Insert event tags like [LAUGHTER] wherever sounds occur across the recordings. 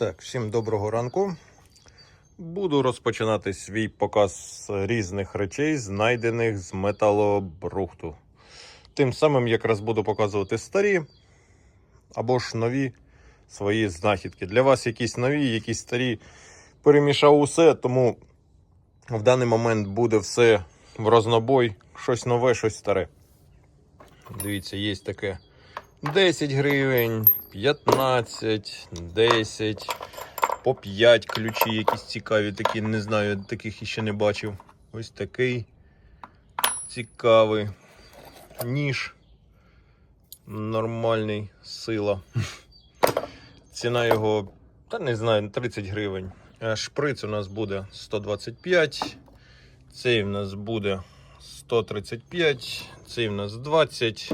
Так, всім доброго ранку. Буду розпочинати свій показ різних речей, знайдених з металобрухту. Тим самим якраз буду показувати старі або ж нові свої знахідки. Для вас якісь нові, якісь старі. Перемішав усе, тому в даний момент буде все в рознобой, щось нове, щось старе. Дивіться, є таке 10 гривень, 15, 10, по 5 ключі, якісь цікаві, такі, не знаю, таких ще не бачив. Ось такий цікавий ніж. Нормальний сила. [LAUGHS] Ціна його, та не знаю, 30 гривень. Шприц у нас буде 125. Цей в нас буде 135, цей в нас 20.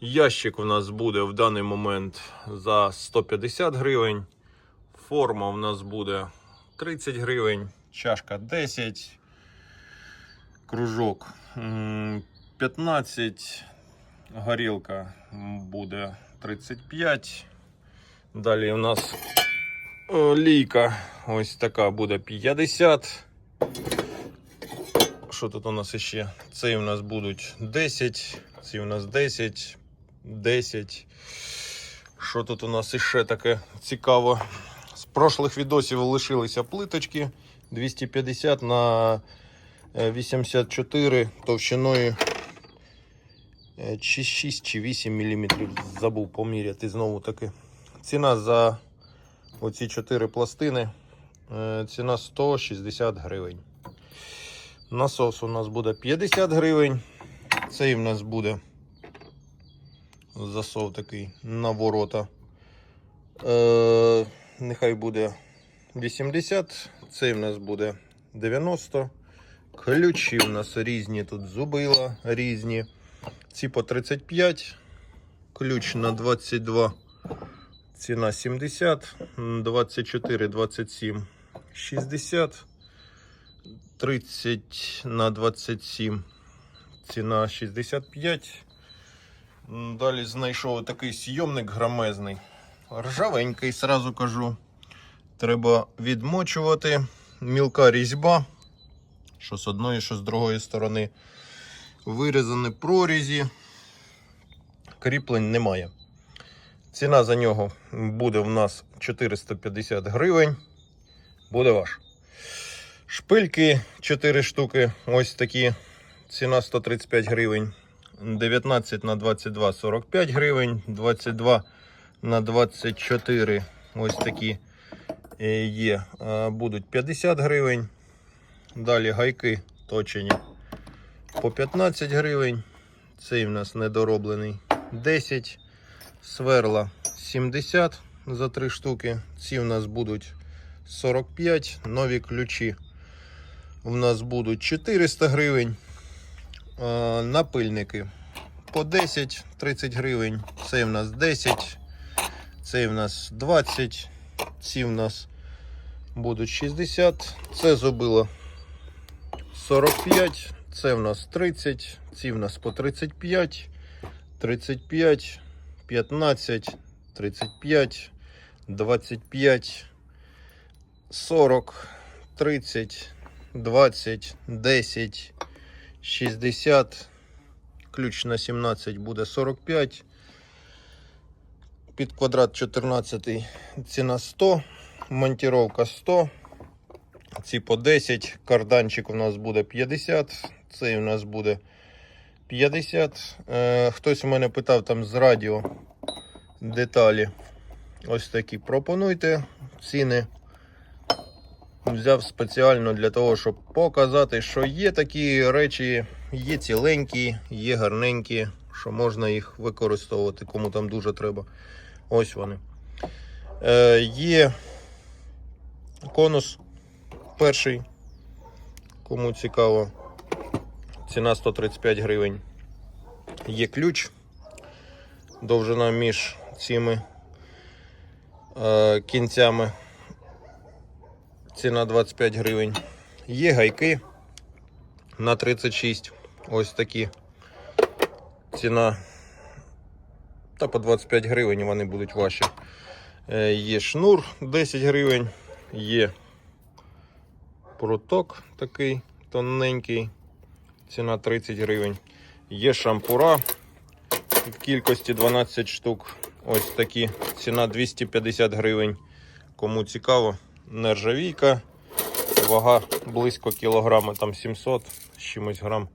Ящик у нас буде в даний момент за 150 гривень. Форма у нас буде 30 гривень, чашка 10, кружок 15, горілка буде 35. Далі у нас е, лійка ось така буде 50. Що тут у нас іще? Цей у нас будуть 10, ці у нас 10, 10. Що тут у нас іще таке цікаво? З прошлих відосів лишилися плиточки 250 на е, 84 товщиною е, чи 6 чи 8 мм. Забув поміряти знову таки. Ціна за оці 4 пластини. е, Ціна 160 гривень. Насос у нас буде 50 гривень. Цей в нас буде засов такий на ворота. Е, нехай буде 80. Цей в нас буде 90. Ключі у нас різні, тут зубила різні. Ці по 35. Ключ на 22. Ціна 70. 24, 27, 60. 30 на 27. Ціна 65. Далі знайшов такий сйомник громезний. Ржавенький, сразу кажу. Треба відмочувати. Мілка різьба. Що з одної, що з другої сторони. Вирізані прорізі. Кріплень немає. Ціна за нього буде в нас 450 гривень. Буде ваш. Шпильки 4 штуки. Ось такі. Ціна 135 гривень. 19 на 22 45 гривень. 22 на 24 ось такі е, є. Е, Будуть 50 гривень. Далі гайки точені по 15 гривень. Цей в нас недороблений 10. Сверла 70 за 3 штуки. Ці в нас будуть 45. Нові ключі в нас будуть 400 гривень. Е, Напильники. По 10-30 гривень. Цей в нас 10, цей в нас 20, ці в нас будуть 60. Це зубило 45, це в нас 30, ці в нас по 35, 35, 15, 35, 25, 40, 30, 20, 10, 60. Ключ на 17 буде 45. Під квадрат 14 ціна 100. Монтіровка 100. Ці по 10. Карданчик у нас буде 50. Цей у нас буде 50. Е, хтось у мене питав там з радіо деталі. Ось такі. Пропонуйте ціни. Взяв спеціально для того, щоб показати, що є такі речі, є ціленькі, є гарненькі, що можна їх використовувати, кому там дуже треба. Ось вони. Е, є конус перший, кому цікаво. Ціна 135 гривень. Є ключ. Довжина між цими е, кінцями. Ціна 25 гривень. Є гайки на 36. Ось такі. Ціна та по 25 гривень вони будуть ваші. Е, Є шнур 10 гривень, є проток такий тоненький, ціна 30 гривень. Є шампура в кількості 12 штук. Ось такі. Ціна 250 гривень. Кому цікаво, нержавійка. Вага близько кілограма, там 700 з чимось грам.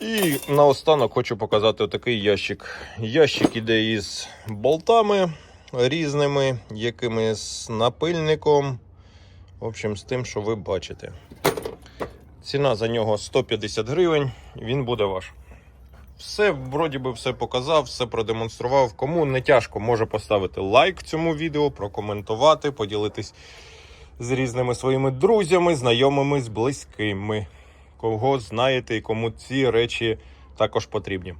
І наостанок хочу показати отакий ящик. Ящик іде із болтами різними, якимись напильником. В общем, з тим, що ви бачите. Ціна за нього 150 гривень, він буде ваш. Все, вроді би, все показав, все продемонстрував. Кому не тяжко, може поставити лайк цьому відео, прокоментувати, поділитись з різними своїми друзями, знайомими, з близькими. Кого знаєте і кому ці речі також потрібні.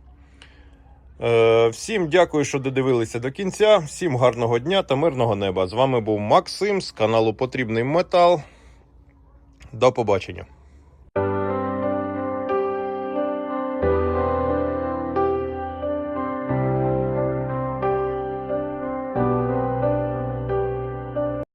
Е, всім дякую, що додивилися до кінця. Всім гарного дня та мирного неба. З вами був Максим з каналу Потрібний Метал. До побачення.